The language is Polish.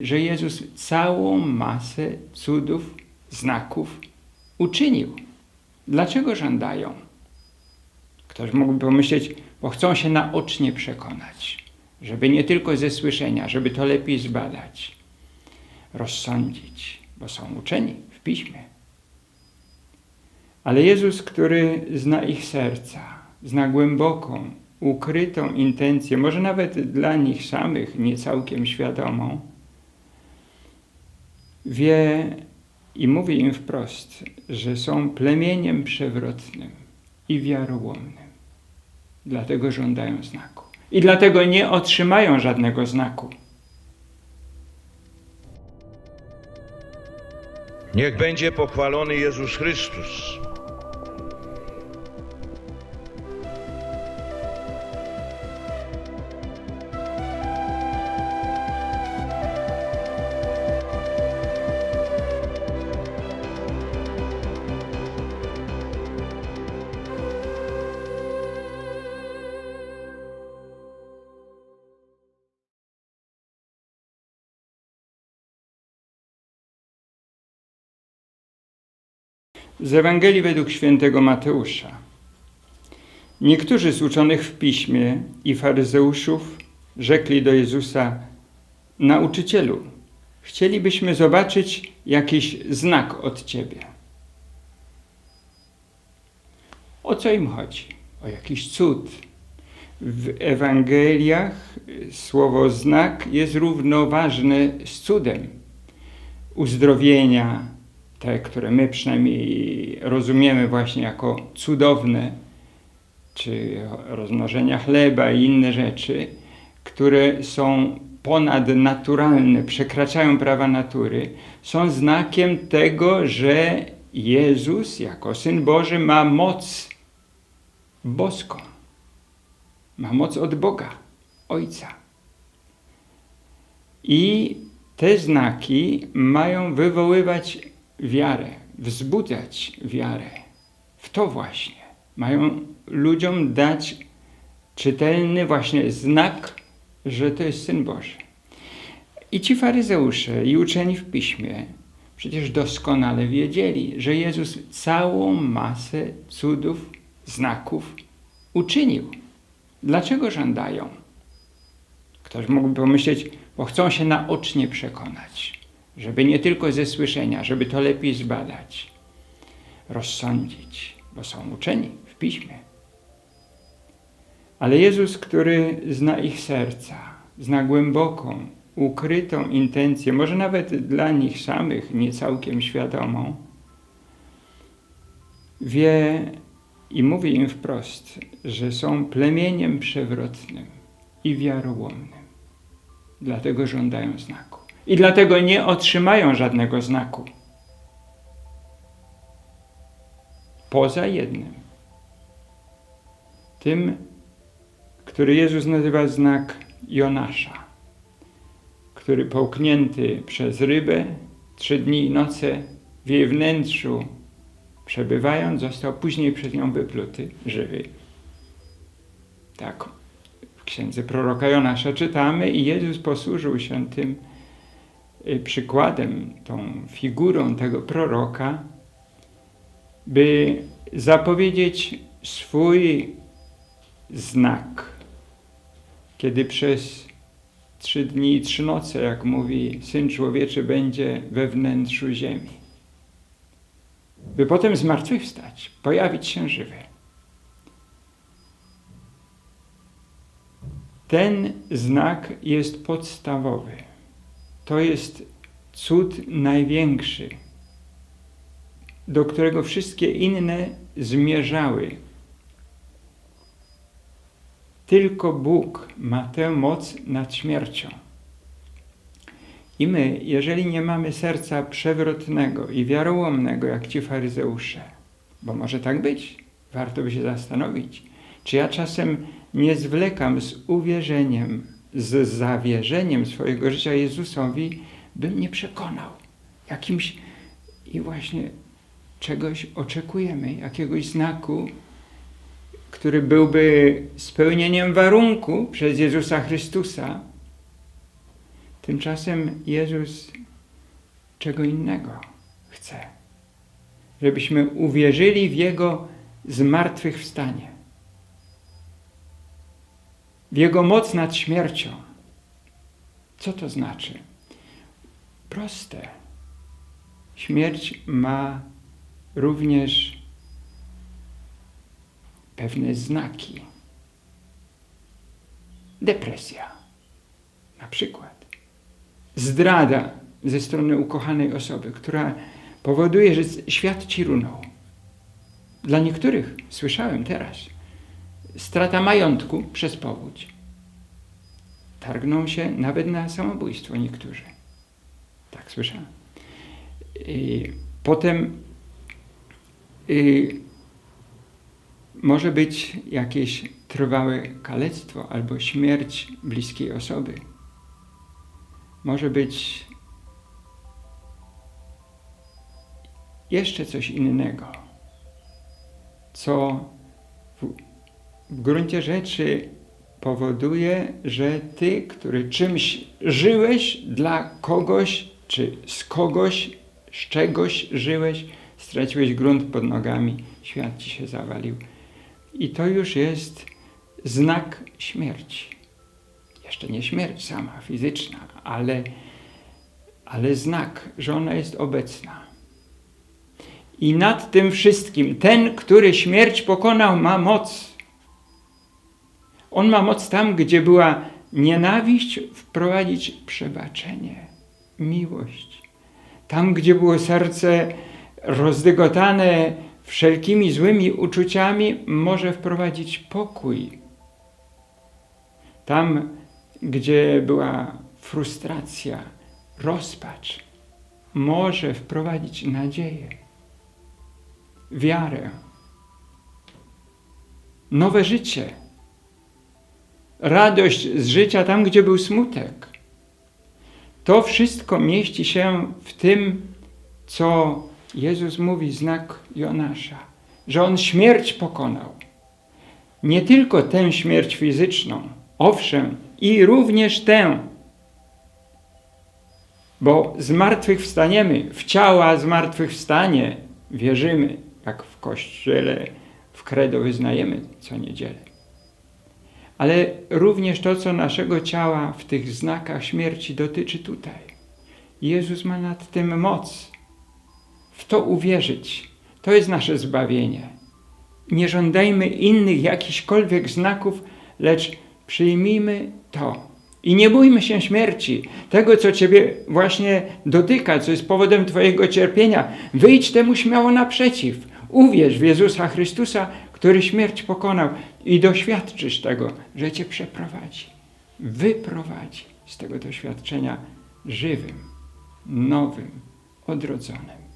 że Jezus całą masę cudów, znaków uczynił. Dlaczego żądają? Ktoś mógłby pomyśleć, bo chcą się naocznie przekonać, żeby nie tylko ze słyszenia, żeby to lepiej zbadać, rozsądzić, bo są uczeni w piśmie. Ale Jezus, który zna ich serca, zna głęboką, ukrytą intencję, może nawet dla nich samych nie całkiem świadomą, wie i mówi im wprost, że są plemieniem przewrotnym i wiarołomnym. Dlatego żądają znaku. I dlatego nie otrzymają żadnego znaku. Niech będzie pochwalony Jezus Chrystus. Z Ewangelii według świętego Mateusza. Niektórzy z uczonych w piśmie i faryzeuszów rzekli do Jezusa: Nauczycielu, chcielibyśmy zobaczyć jakiś znak od ciebie. O co im chodzi? O jakiś cud. W Ewangeliach słowo znak jest równoważne z cudem. Uzdrowienia, te, które my przynajmniej rozumiemy właśnie jako cudowne, czy rozmnożenia chleba i inne rzeczy, które są ponadnaturalne, przekraczają prawa natury, są znakiem tego, że Jezus jako Syn Boży ma moc boską. Ma moc od Boga, Ojca. I te znaki mają wywoływać wiarę, wzbudzać wiarę. W to właśnie mają ludziom dać czytelny właśnie znak, że to jest Syn Boży. I ci faryzeusze i uczeni w piśmie przecież doskonale wiedzieli, że Jezus całą masę cudów, znaków uczynił. Dlaczego żądają? Ktoś mógłby pomyśleć, bo chcą się naocznie przekonać żeby nie tylko ze słyszenia, żeby to lepiej zbadać, rozsądzić, bo są uczeni w piśmie. Ale Jezus, który zna ich serca, zna głęboką, ukrytą intencję, może nawet dla nich samych nie całkiem świadomą, wie i mówi im wprost, że są plemieniem przewrotnym i wiarołomnym. Dlatego żądają znaku i dlatego nie otrzymają żadnego znaku. Poza jednym. Tym, który Jezus nazywa znak Jonasza, który połknięty przez rybę trzy dni i noce w jej wnętrzu przebywając, został później przez nią wypluty żywy. Tak w księdze proroka Jonasza czytamy i Jezus posłużył się tym, przykładem, tą figurą tego proroka, by zapowiedzieć swój znak, kiedy przez trzy dni i trzy noce, jak mówi Syn Człowieczy, będzie we wnętrzu ziemi. By potem zmartwychwstać, pojawić się żywy. Ten znak jest podstawowy to jest cud największy, do którego wszystkie inne zmierzały. Tylko Bóg ma tę moc nad śmiercią. I my, jeżeli nie mamy serca przewrotnego i wiarołomnego, jak ci faryzeusze, bo może tak być, warto by się zastanowić, czy ja czasem nie zwlekam z uwierzeniem z zawierzeniem swojego życia Jezusowi, bym nie przekonał. Jakimś i właśnie czegoś oczekujemy, jakiegoś znaku, który byłby spełnieniem warunku przez Jezusa Chrystusa. Tymczasem Jezus czego innego chce. Żebyśmy uwierzyli w Jego zmartwychwstanie. W Jego moc nad śmiercią. Co to znaczy? Proste. Śmierć ma również pewne znaki. Depresja, na przykład. Zdrada ze strony ukochanej osoby, która powoduje, że świat ci runął. Dla niektórych, słyszałem teraz, strata majątku przez powódź. Targną się nawet na samobójstwo niektórzy. Tak słyszałem. I potem y, może być jakieś trwałe kalectwo albo śmierć bliskiej osoby. Może być jeszcze coś innego, co w, w gruncie rzeczy powoduje, że ty, który czymś żyłeś dla kogoś, czy z kogoś, z czegoś żyłeś, straciłeś grunt pod nogami, świat ci się zawalił. I to już jest znak śmierci. Jeszcze nie śmierć sama, fizyczna, ale, ale znak, że ona jest obecna. I nad tym wszystkim ten, który śmierć pokonał, ma moc. On ma moc tam, gdzie była nienawiść, wprowadzić przebaczenie, miłość. Tam, gdzie było serce rozdygotane wszelkimi złymi uczuciami, może wprowadzić pokój. Tam, gdzie była frustracja, rozpacz, może wprowadzić nadzieję, wiarę, nowe życie, radość z życia tam, gdzie był smutek. To wszystko mieści się w tym, co Jezus mówi, znak Jonasza, że On śmierć pokonał. Nie tylko tę śmierć fizyczną, owszem, i również tę, bo zmartwychwstaniemy, w ciała zmartwychwstanie wierzymy, jak w Kościele, w credo wyznajemy co niedzielę. Ale również to, co naszego ciała w tych znakach śmierci dotyczy tutaj. Jezus ma nad tym moc. W to uwierzyć, to jest nasze zbawienie. Nie żądajmy innych jakichkolwiek znaków, lecz przyjmijmy to. I nie bójmy się śmierci, tego, co Ciebie właśnie dotyka, co jest powodem Twojego cierpienia. Wyjdź temu śmiało naprzeciw. Uwierz w Jezusa Chrystusa, który śmierć pokonał i doświadczysz tego, że Cię przeprowadzi, wyprowadzi z tego doświadczenia żywym, nowym, odrodzonym.